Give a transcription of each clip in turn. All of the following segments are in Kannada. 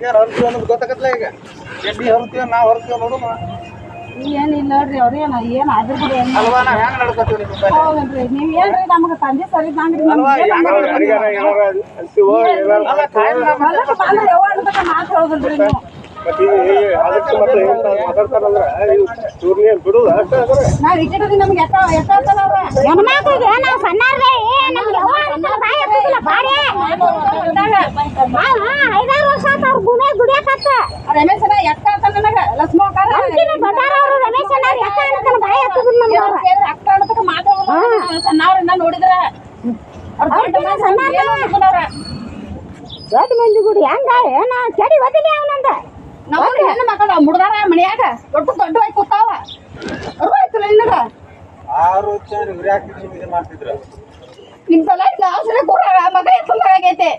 ಯಾರು ಹೊರ್ತೀವಿ ಅನ್ನೋದು ಗೊತ್ತಾಗತ್ತಲ್ಲ ಈಗ. ಎಡ್ಡಿ ಹೊರ್ತೀವಿ ನಾವು ಹೊರ್ತೀವಿ ನೀ ಏನಿಲ್ಲ ನೋಡ್ರಿ ಏನ್ ಅದ್ರ ಕೂಡ ಏನ್ ಅಲ್ವಾ ನಾವು ಹೆಂಗ್ ನಡ್ಕೋತೀವಿ ನಿಮ್ಮ ಮೇಲೆ ಹೌದನ್ರಿ ನೀವ್ ಏನ್ರಿ ನಮಗ ತಂದೆ ಸರಿ ನಂಗ್ರಿ ಅಲ್ವಾ ಹೆಂಗ್ ಅಲ್ಲ ಕಾಯಂ ನಮ್ಮ ಹೊಲಕ್ಕೆ ಬಂದ್ರೆ ಯಾವ ಅನ್ಬೇಕ ಮಾತು ಹೇಳೋದಿಲ್ರಿ ನೀವು? ನಾವ್ ಇಟ್ಟಿರೋದು ನಮ್ಗೆ ಎತ್ತ ಅವ್ರ. ನಾವು ನಮ್ಗೆ ಯಾವ ಅಂತಾರ ಬಾಯಿ ಹತ್ತದಿಲ್ಲ ಬಾರೆ ನಾವು ಐದಾರು ವರ್ಷ ಆತ ಅವ್ರ ಗುಣ ದುಡಿಯಕತ್ತ ರಮೇಶ್ ಅಣ್ಣ ಎತ್ತ ಅಂತ ನನಗ ಅಂತಿನ ದೊಡ್ಡಾರ ಅವರು ರಮೇಶ್ ಅಣ್ಣ ಎತ್ತ ಅಂತಾನ ಬಾಯಿ ಹತ್ತದಿಲ್ಲ ನಮ್ಗೆ ಅಕ್ಕ ಅನ್ನತಕ್ಕ ಮಾತಾಡೋದು ಸಣ್ಣವ್ರನ್ನ ನೋಡಿದ್ರ ದೊಡ್ಡ ಮಂದಿ ಗುಡಿ ಹಂಗ ಏನ ಚಡಿ ಒದಿಲಿ ಅವನಂದ ನಾವು ಹೆಣ್ಣು ಮಕ್ಕಳ ಮುಡ್ದಾರ ಮನ್ಯಾಗ ದೊಡ್ಡ ದೊಡ್ಡ ಕೂತಾವ ಅರ್ವ ಆಯ್ತಲ್ಲ ನಿನಗ ಆರು ವರ್ಷ ಇವ್ರು ಯಾಕೆ ಮಾಡ್ತಿದ್ರು? ನಿಮ್ ಸಲ ನಾವು ಸಲ ಕೂಡ ಮಗ ಎತ್ತಂಗ ಆಗೈತೆ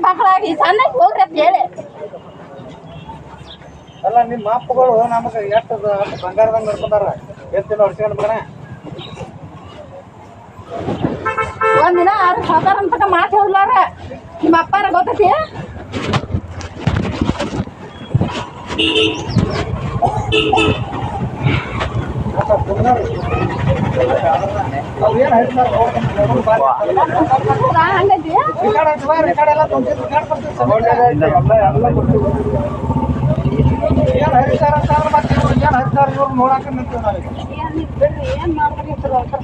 ಮಕ್ಕಳಾಗಿ ಸಣ್ಣ ಹೋಗ್ರಿ ಅಂತ ಹೇಳಿ ಅಲ್ಲ ನಿಮ್ಮ ಅಪ್ಪಗಳು ನಮಗೆ ಎಷ್ಟು ಬಂಗಾರದಂಗೆ ನಡ್ಕೊಂಡಾರ ಎಷ್ಟು ಹೊಡ್ಸ್ಕೊಂಡು ಮಗನ ಒಂದಿನ ಅವ್ರ ಸಾಧಾರಣ ಅಂತಕ ಮಾತು ಹೇಳ್ಲಾರ ನಿಮ್ಮ ಅಪ್ಪಾರ ಗೊತ್ತೈತಿ? ಏನು ಹೇಳ್ತಾರೆ ಅಂತಾದ್ರೆ ಮತ್ತೆ ಏನು ಹೇಳ್ತಾರೆ ಇವ್ರು ನಿಂತೀವಿ ನಾವೀಗ ಏನ್ ಬಿಡ್ರಿ ಏನ್ ಮಾಡ್ರಿ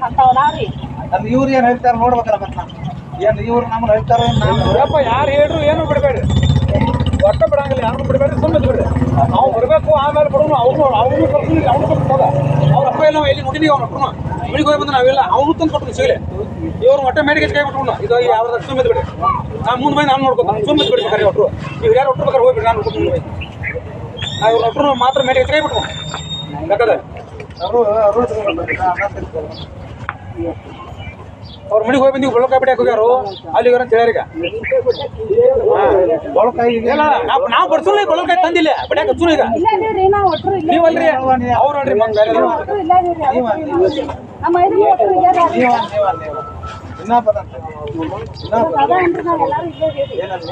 ಅಂತವಲ್ಲಾರಿ ಅಲ್ಲಿ ಇವ್ರು ಏನು ಹೇಳ್ತಾರೆ ನೋಡ್ಬೇಕಲ್ಲ ಮತ್ತೆ ಏನ್ ಏನು ಇವ್ರು ನಮ್ಮನ್ನ ಹೇಳ್ತಾರೆ ನಾವು ಯಪ್ಪ ಯಾರು ಹೇಳ್ರು ಏನು ಬಿಡಬೇಡಿ. ಒಟ್ಟ ಬಿಡಂಗಿಲ್ಲ ಯಾರು ಬಿಡಬೇಡಿ ಸುಮ್ಮನೆ ಬಿಡ್ರಿ ನಾವು ಬರಬೇಕು ಆಮೇಲೆ ಬಿಡೋನು ಅವ್ರು ಅವ್ರು ಬರ್ತೀನಿ ಅವ್ನು ಕೊಡ್ತದ ಅವ್ರ ಅಪ್ಪ ಎಲ್ಲ ಎಲ್ಲಿ ನೋಡಿದೀವಿ ಅವ್ನು ಅಪ್ಪನ? ಮನೆಗೆ ಹೋಗಿ ಬಂದ ನಾವೆಲ್ಲ ಅವನು ತಂದು ಕೊಟ್ಟು ಸಿಗಲಿ ಇವ್ರು ಒಟ್ಟೆ ಮೇಡಿಗೆ ಕೈ ಬಿಟ್ಕೊಂಡು ಇದು ಯಾವ್ದು ಸುಮ್ಮನೆ ಬಿಡಿ ನಾನು ಮುಂದೆ ಬಂದು ನಾನು ನೋಡ್ಕೊತೀನಿ. ಸುಮ್ಮನೆ ಬಿಡಿ ಬೇಕಾರೆ ಒಟ್ಟರು ಇವ್ರು ಯಾರು ಒಟ್ಟರು ಬೇಕಾದ್ರೆ ಹೋಗ್ಬಿಡಿ ನಾನು ನೋಡ್ಕೊಂಡು ಮುಂದೆ ನಾವು ಇವ್ರು ಒಟ್ಟರು ಮಾತ್ರ ಮೇಡಿಗೆ ಕೈ ಬಿಟ್ಕೊಂಡು ಯಾಕಂದ್ರೆ? ಅವರು ಅವರು ಅವ್ರ ಮನೆಗೆ ಹೋಗಿ ಬಂದೀವಿ ಬೆಳಕಾಯಿ ಬಿಡಕ್ಕೆ ಹೋಗ್ಯಾರು ಅಲ್ಲಿ ಇವ್ರ ಅಂತ ಹೇಳ್ಯಾರ ಈಗ. ಬಳಕಾಯಿ ಇಲ್ಲ ನಾವು ನಾವು ಬಡ್ಸಲ್ಲ ಬೆಳಕಾಯಿ ತಂದಿಲ್ಲ. ಬಿಡಕ್ಕೆ ಹಚ್ಚು ಈಗ. ಇಲ್ಲ ಇದೀವ್ರಿ ನಾವು ಒಟ್ರು ಇಲ್ಲ ನೀವಲ್ರಿ ಅವ್ರು ನೋಡ್ರಿ ಮಂಗ ಒಟ್ರು ಇಲ್ಲ ಇದೀವ್ರಿ ಅವ್ರು ಒಟ್ರು ಇಲ್ಲ ರೀ. ನೀವ ನೀವ ನೀವ ಇನ್ನ ಬದಂತೆ ಇನ್ನ ಅದ ಅಂದ್ರೆ ನಾವೆಲ್ಲರೂ ಏನಲ್ಲ